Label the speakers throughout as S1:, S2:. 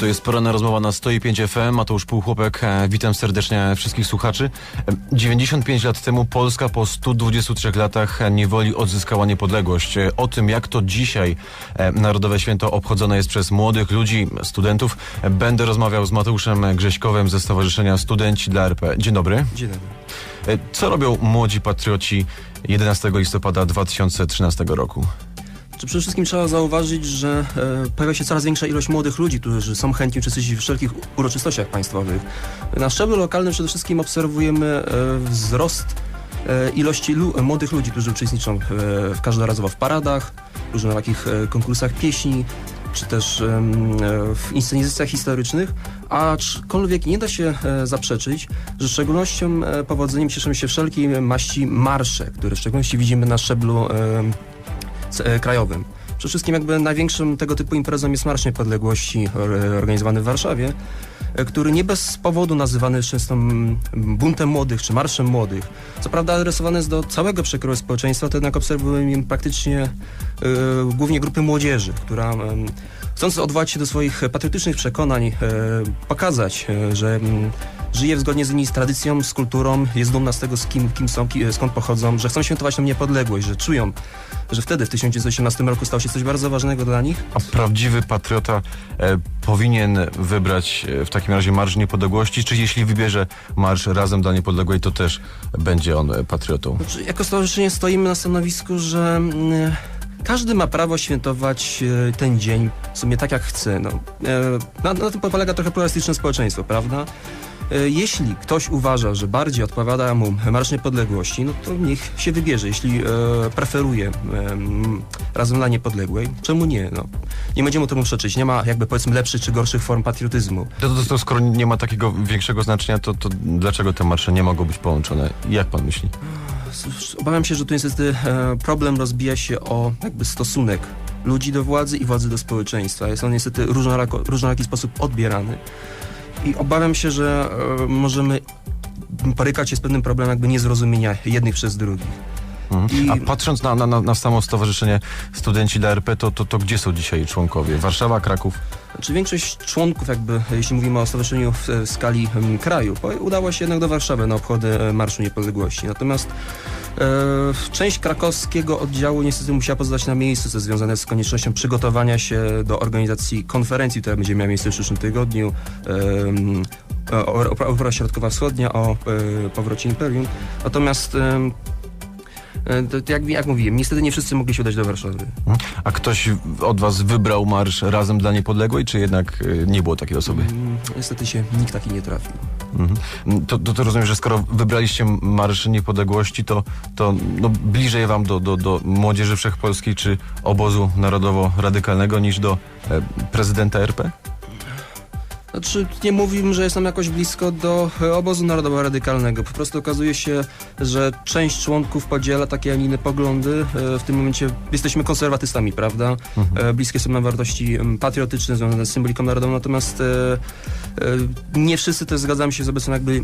S1: To jest poranna rozmowa na 105 FM. Mateusz Półchłopek. E, Witam serdecznie wszystkich słuchaczy. E, 95 lat temu Polska po 123 latach niewoli odzyskała niepodległość. E, O tym, jak to dzisiaj e, Narodowe Święto obchodzone jest przez młodych ludzi, studentów, e, będę rozmawiał z Mateuszem Grześkowem ze Stowarzyszenia Studenci dla RP. Dzień dobry.
S2: Dzień dobry.
S1: E, Co robią młodzi patrioci 11 listopada 2013 roku?
S2: Czy przede wszystkim trzeba zauważyć, że e, pojawia się coraz większa ilość młodych ludzi, którzy są chętni uczestniczyć w wszelkich uroczystościach państwowych. Na szczeblu lokalnym przede wszystkim obserwujemy e, wzrost e, ilości lu- młodych ludzi, którzy uczestniczą e, w każdorazowo w paradach, różnych takich e, konkursach pieśni, czy też e, w inscenizacjach historycznych, aczkolwiek nie da się zaprzeczyć, że szczególnością powodzeniem cieszą się wszelkiej maści marsze, które w szczególności widzimy na szczeblu krajowym. Przede wszystkim jakby największym tego typu imprezą jest Marsz Niepodległości e, organizowany w Warszawie, e, który nie bez powodu nazywany często buntem młodych czy marszem młodych. Co prawda adresowany jest do całego przekroju społeczeństwa, to jednak obserwujemy praktycznie e, głównie grupy młodzieży, która em, chcąc odwołać się do swoich patriotycznych przekonań, e, pokazać, e, że żyje zgodnie z nimi z tradycją, z kulturą, jest dumna z tego, z kim, kim są, skąd pochodzą, że chcą świętować tę niepodległość, że czują, że wtedy w 1918 roku stało się coś bardzo ważnego dla nich.
S1: A prawdziwy patriota e, powinien wybrać e, w takim razie Marsz Niepodległości, czy jeśli wybierze Marsz Razem dla Niepodległej, to też będzie on e, patriotą?
S2: Znaczy, jako stowarzyszenie stoimy na stanowisku, że mm, każdy ma prawo świętować e, ten dzień w sumie tak jak chce. No, e, na, na tym polega trochę pluralistyczne społeczeństwo, prawda? E, Jeśli ktoś uważa, że bardziej odpowiada mu Marsz Niepodległości, no to niech się wybierze. Jeśli e, preferuje em, Razem dla Niepodległej, czemu nie? No, nie będziemy temu przeczyć. Nie ma jakby powiedzmy lepszych czy gorszych form patriotyzmu.
S1: To, to, to skoro nie ma takiego większego znaczenia, to, to dlaczego te marsze nie mogą być połączone? Jak pan myśli?
S2: Obawiam się, że tu niestety e, problem rozbija się o jakby stosunek ludzi do władzy i władzy do społeczeństwa. Jest on niestety różnorako, różnoraki sposób odbierany. I obawiam się, że e, możemy borykać się z pewnym problemem jakby niezrozumienia jednych przez drugich.
S1: Mhm. A patrząc na, na, na, samo Stowarzyszenie Studenci dla RP, to, to, to gdzie są dzisiaj członkowie? Warszawa, Kraków?
S2: Znaczy większość członków jakby, jeśli mówimy o stowarzyszeniu w, skali kraju, udało się jednak do Warszawy na obchody e, Marszu Niepodległości. Natomiast część krakowskiego oddziału niestety musiała pozostać na miejscu, co związane z koniecznością przygotowania się do organizacji konferencji, która będzie miała miejsce w przyszłym tygodniu. o- Opera Środkowa Wschodnia o e, powrocie Imperium. Natomiast e, jak, jak mówiłem, niestety nie wszyscy mogli się udać do Warszawy.
S1: A ktoś od was wybrał Marsz Razem dla Niepodległej, czy jednak nie było takiej osoby?
S2: Mm, Niestety się nikt taki nie trafił.
S1: Mhm. To, to, to rozumiem, że skoro wybraliście Marsz Niepodległości, to, to no, bliżej wam do, do, do Młodzieży Wszechpolskiej czy obozu narodowo-radykalnego niż do e, prezydenta RP?
S2: Znaczy, nie mówimy, że jestem jakoś blisko do e, obozu narodowo-radykalnego. Po prostu okazuje się, że część członków podziela takie, a nie inne poglądy. E, W tym momencie jesteśmy konserwatystami, prawda? E, Bliskie są nam wartości patriotyczne związane z symboliką narodową, natomiast nie wszyscy też zgadzamy się z obecną jakby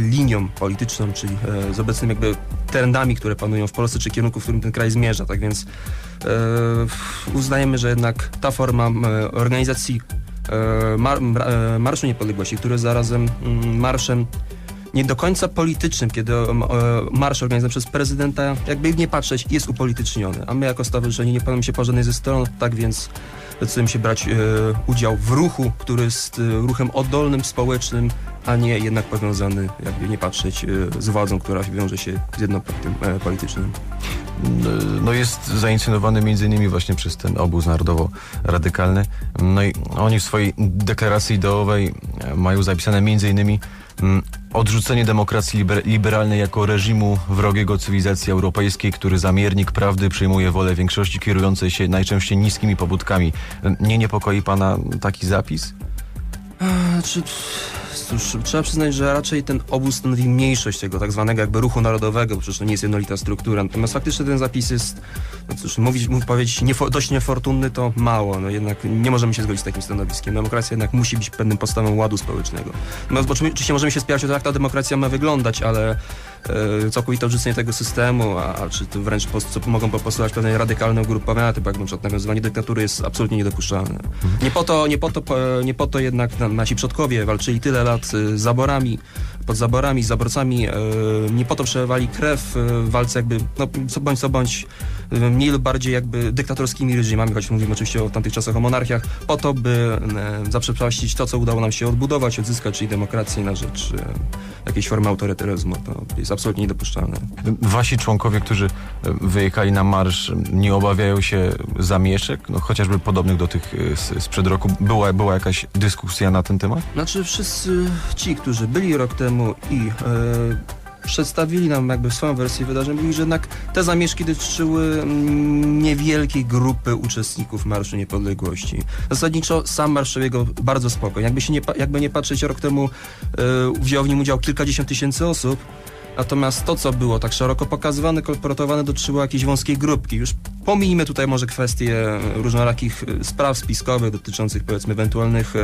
S2: linią polityczną, czyli z obecnymi jakby trendami, które panują w Polsce, czy kierunku, w którym ten kraj zmierza. Tak więc uznajemy, że jednak ta forma organizacji mar, mra- e, Marszu Niepodległości, który zarazem mm, marszem nie do końca politycznym, kiedy e, marsz organizowany przez prezydenta, jakby nie patrzeć, jest upolityczniony. A my jako stowarzyszenie nie podamy się po żadnej ze stron, tak więc decydujemy się brać e, udział w ruchu, który jest e, ruchem oddolnym, społecznym, a nie jednak powiązany, jakby nie patrzeć, e, z władzą, która wiąże się z e, politycznym.
S1: no jest zainicjowany między innymi właśnie przez ten obóz narodowo-radykalny. No i oni w swojej deklaracji ideowej mają zapisane między innymi odrzucenie demokracji liber liberalnej jako reżimu wrogiego cywilizacji europejskiej, który za miernik prawdy przyjmuje wolę większości kierującej się najczęściej niskimi pobudkami. Nie niepokoi pana taki zapis?
S2: Czy, Cóż, trzeba przyznać, że raczej ten obóz stanowi mniejszość tego tak zwanego jakby ruchu narodowego, bo przecież to nie jest jednolita struktura. Natomiast faktycznie ten zapis jest, no cóż, mówić, mów, powiedzieć niefo, dość niefortunny to mało. No jednak nie możemy się zgodzić z takim stanowiskiem. Demokracja jednak musi być pewnym podstawą ładu społecznego. No, oczywiście możemy się spierać o to, jak ta demokracja ma wyglądać, ale całkowite odrzucenie tego systemu, a, a czy to wręcz po, co mogą postulować pewne radykalne ugrupowania, typu jak na przykład nawiązywanie dyktatury jest absolutnie niedopuszczalne. Nie po to, nie po to, nie po to jednak na- nasi przodkowie walczyli tyle lat y, z zaborami, pod zaborami, zaborcami, e, nie po to przelewali krew e, w walce jakby, no co bądź co bądź, e, mniej lub bardziej jakby dyktatorskimi reżimami, choć mówimy oczywiście o tamtych czasach o monarchiach, po to, by zaprzepaścić to, co udało nam się odbudować, odzyskać, czyli demokrację na rzecz jakiejś formy autorytaryzmu. To jest absolutnie niedopuszczalne.
S1: Wasi członkowie, którzy wyjechali na marsz, nie obawiają się zamieszek, no, chociażby podobnych do tych sprzed roku? Była, była jakaś dyskusja na ten temat?
S2: Znaczy wszyscy ci, którzy byli rok temu i e, przedstawili nam jakby swoją wersję wydarzeń, mówili, że jednak te zamieszki dotyczyły mm, niewielkiej grupy uczestników Marszu Niepodległości. Zasadniczo sam marsz przebiegał bardzo spokojnie. Jakby, się nie, jakby nie patrzeć, rok temu e, wzięło w nim udział kilkadziesiąt tysięcy osób, Natomiast to, co było tak szeroko pokazywane, kolportowane, dotyczyło jakiejś wąskiej grupki. Już pomijmy tutaj może kwestie różnorakich e, spraw spiskowych dotyczących powiedzmy ewentualnych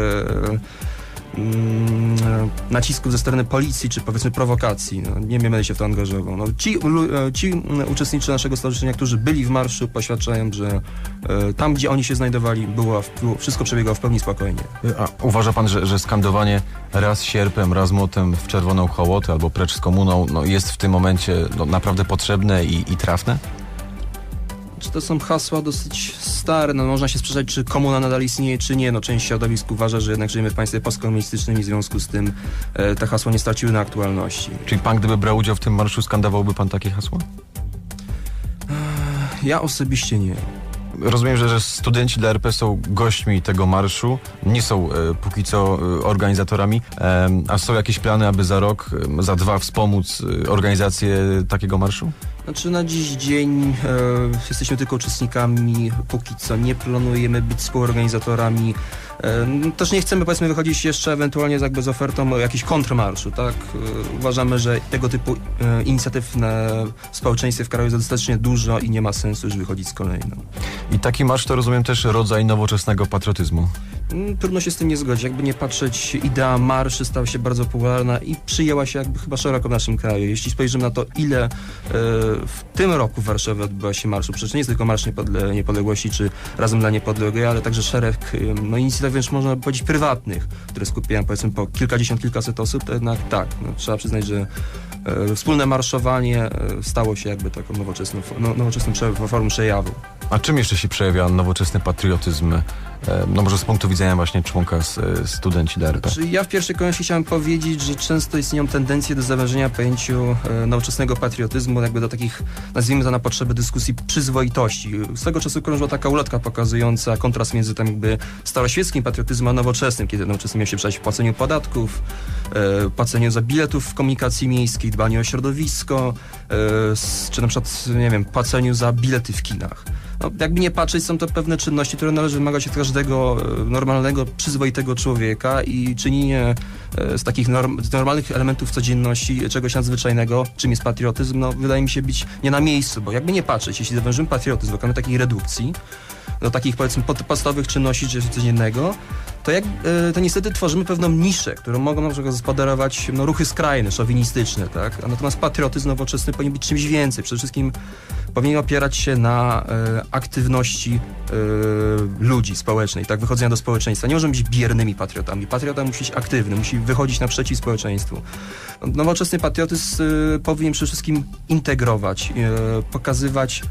S2: nacisków ze strony policji, czy powiedzmy prowokacji. No, nie będę się w to angażował. No, ci, e, ci mm, naszego stowarzyszenia, którzy byli w marszu, poświadczają, że e, tam, gdzie oni się znajdowali, było, wszystko przebiegało w pełni spokojnie.
S1: A uważa pan, że, że skandowanie raz sierpem, raz młotem w czerwoną hołotę albo precz z komuną no, jest w tym momencie no, naprawdę potrzebne i, i trafne?
S2: Czy to są hasła dosyć stare? No, można się sprzeczać, czy komuna nadal istnieje, czy nie. No, część środowisk uważa, że jednak żyjemy w państwie postkomunistycznym i w związku z tym e, te hasła nie straciły na aktualności.
S1: Czyli pan, gdyby brał udział w tym marszu, skandowałby pan takie hasła?
S2: Ja osobiście nie.
S1: Rozumiem, że, że studenci dla RP są gośćmi tego marszu, nie są e, póki co e, organizatorami, em, a są jakieś plany, aby za rok, za dwa wspomóc e, organizację takiego marszu?
S2: Znaczy na dziś dzień e, jesteśmy tylko uczestnikami, póki co nie planujemy być współorganizatorami. E, no, też nie chcemy powiedzmy wychodzić jeszcze ewentualnie z, jakby z ofertą o jakiś kontrmarszu, tak? E, uważamy, że tego typu e, inicjatyw na społeczeństwie w kraju jest dostatecznie dużo i nie ma sensu już wychodzić z kolejną.
S1: I taki marsz to rozumiem też rodzaj nowoczesnego patriotyzmu.
S2: Mm, Trudno się z tym nie zgodzić. Jakby nie patrzeć, idea marszy stała się bardzo popularna i przyjęła się jakby chyba szeroko w naszym kraju. Jeśli spojrzymy na to, ile e, w tym roku w Warszawie odbyła się marszu, przecież nie jest tylko Marsz Niepodle Niepodległości czy Razem dla Niepodległej, ale także szereg e, no, inicjatyw, wręcz można powiedzieć prywatnych, które skupiają powiedzmy po kilkadziesiąt, kilkaset osób, to jednak tak, no, trzeba przyznać, że e, wspólne marszowanie e, stało się jakby taką nowoczesną, no, nowoczesną formą przejawu.
S1: A czym jeszcze się przejawia nowoczesny patriotyzm? E, No może z punktu widzenia właśnie członka z, studenci dla RP.
S2: Czy ja w pierwszej kolejności chciałem powiedzieć, że często istnieją tendencje do zawężenia pojęciu e, nowoczesnego patriotyzmu, jakby do takich, nazwijmy to na potrzeby dyskusji, przyzwoitości. Swego czasu krążyła taka ulotka pokazująca kontrast między tam jakby staroświeckim patriotyzmem a nowoczesnym, kiedy nowoczesny miał się przejść w płaceniu podatków, e, płaceniu za biletów w komunikacji miejskiej, dbaniu o środowisko, czy na przykład, nie wiem, płaceniu za bilety w kinach. No, jakby nie patrzeć, są to pewne czynności, które należy wymagać od każdego e, normalnego, przyzwoitego człowieka i czynienie e, z takich norm, z normalnych elementów codzienności czegoś nadzwyczajnego, czym jest patriotyzm, no wydaje mi się być nie na miejscu, bo jakby nie patrzeć, jeśli zawężymy patriotyzm, dokonamy takiej redukcji do takich powiedzmy pod- podstawowych czynności codziennego, to, jak, e, to niestety tworzymy pewną niszę, którą mogą na przykład no, ruchy skrajne, szowinistyczne, tak? Natomiast patriotyzm nowoczesny powinien być czymś więcej. Przede wszystkim powinien opierać się na e, aktywności e, ludzi społecznej, tak? Wychodzenia do społeczeństwa. Nie możemy być biernymi patriotami. Patriota musi być aktywny, musi wychodzić naprzeciw społeczeństwu. Nowoczesny patriotyzm e, powinien przede wszystkim integrować, e, pokazywać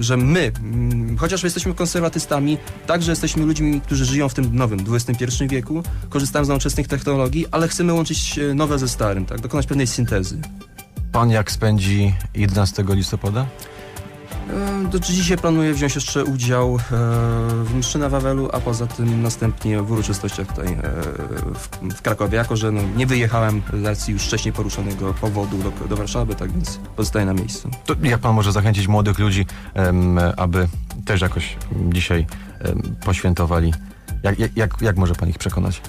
S2: że my, mm, chociaż jesteśmy konserwatystami, także jesteśmy ludźmi, którzy żyją w tym nowym XXI wieku, korzystają z nowoczesnych technologii, ale chcemy łączyć e, nowe ze starym, tak? dokonać pewnej syntezy.
S1: Pan jak spędzi 11 listopada?
S2: Do dzisiaj planuję wziąć jeszcze udział e, w mszy na Wawelu, a poza tym następnie w uroczystościach tutaj e, w, Krakowie, jako że no, nie wyjechałem z racji już wcześniej poruszonego powodu do, do Warszawy, tak więc pozostaję na miejscu.
S1: To jak pan może zachęcić młodych ludzi, aby też jakoś dzisiaj poświętowali? Jak, jak, jak, jak może pan ich przekonać?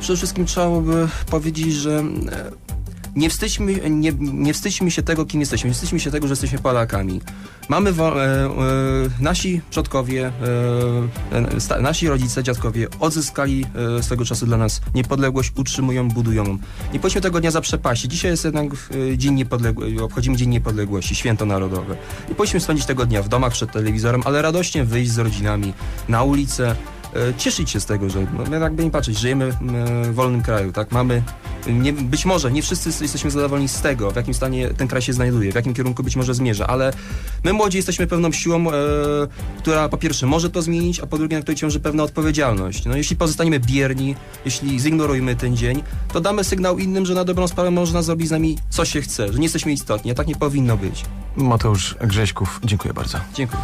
S2: Przede wszystkim trzeba by powiedzieć, że e, nie wstydźmy, nie, nie wstydźmy się tego, kim jesteśmy. Nie wstydźmy się tego, że jesteśmy Polakami. Mamy wo- e, e, nasi przodkowie, e, e, sta, nasi rodzice, dziadkowie odzyskali e, swego czasu dla nas niepodległość, utrzymują, budują. Nie powinniśmy tego dnia zaprzepaścić. Dzisiaj jest jednak e, dzień niepodległości, obchodzimy Dzień Niepodległości, święto narodowe. Nie powinniśmy spędzić tego dnia w domach przed telewizorem, ale radośnie wyjść z rodzinami na ulicę, e, cieszyć się z tego, że no, jakby nie patrzeć, żyjemy w wolnym kraju, tak? Mamy, nie, być może nie wszyscy jesteśmy zadowoleni z tego, w jakim stanie ten kraj się znajduje, w jakim kierunku być może zmierza, ale my młodzi jesteśmy pewną siłą, e, która po pierwsze może to zmienić, a po drugie na której ciąży pewna odpowiedzialność. No jeśli pozostaniemy bierni, jeśli zignorujemy ten dzień, to damy sygnał innym, że na dobrą sprawę można zrobić z nami co się chce, że nie jesteśmy istotni, a tak nie powinno być.
S1: Mateusz Grześków, dziękuję bardzo.
S2: Dziękuję.